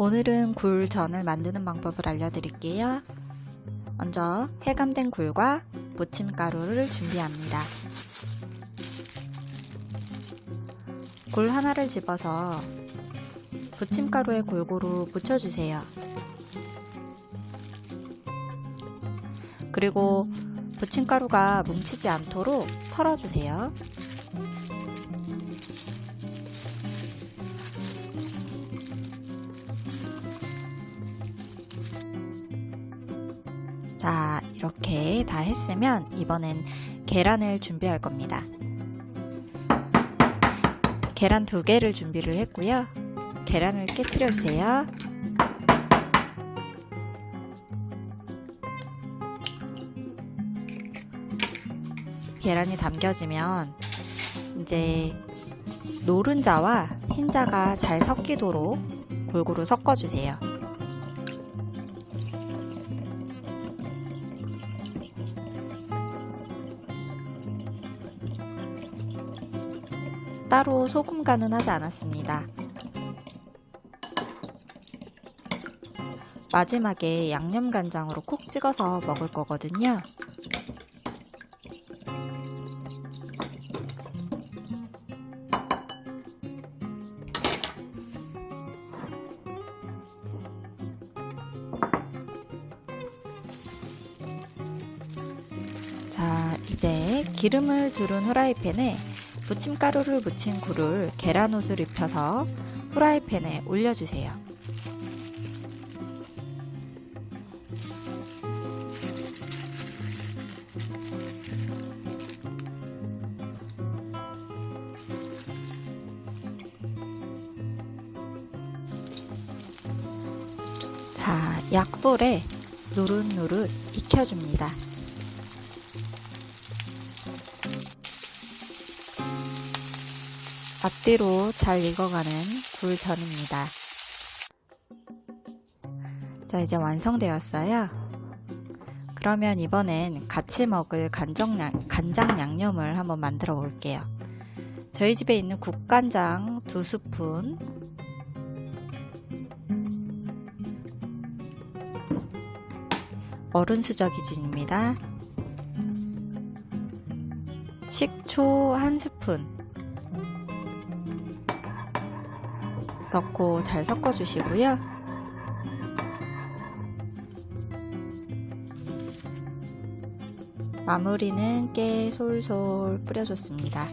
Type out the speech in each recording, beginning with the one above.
오늘은 굴전을 만드는 방법을 알려드릴게요. 먼저 해감된 굴과 무침가루를 준비합니다. 굴 하나를 집어서 부침가루에 골고루 묻혀주세요. 그리고 부침가루가 뭉치지 않도록 털어주세요. 자, 이렇게 다 했으면 이번엔 계란을 준비할 겁니다. 계란 두 개를 준비를 했고요. 계란을 깨뜨려 주세요. 계란이 담겨지면 이제 노른자와 흰자가 잘 섞이도록 골고루 섞어주세요. 따로 소금 간은 하지 않았습니다. 마지막에 양념 간장으로 콕 찍어서 먹을 거거든요. 자, 이제 기름을 두른 후라이팬에 부침가루를 묻힌 굴을 계란 옷을 입혀서 후라이팬에 올려주세요. 자, 약불에 노릇노릇 익혀줍니다. 앞뒤로 잘 익어가는 굴전입니다. 자, 이제 완성되었어요. 그러면 이번엔 같이 먹을 간장, 양, 간장 양념을 한번 만들어 볼게요. 저희 집에 있는 국간장 두 스푼, 어른 수저 기준입니다. 식초 한 스푼, 넣고 잘 섞어주시고요. 마무리는 깨 솔솔 뿌려줬습니다.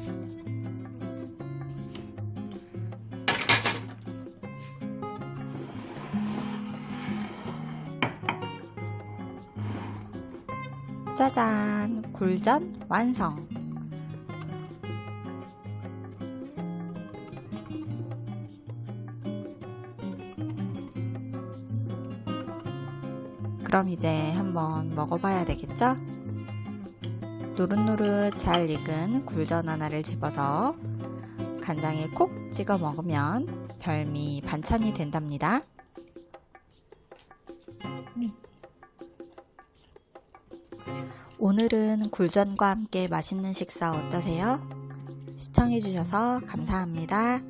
짜잔! 굴전 완성! 그럼 이제 한번 먹어봐야 되겠죠? 노릇노릇 잘 익은 굴전 하나를 집어서 간장에 콕 찍어 먹으면 별미 반찬이 된답니다. 오늘은 굴전과 함께 맛있는 식사 어떠세요? 시청해주셔서 감사합니다.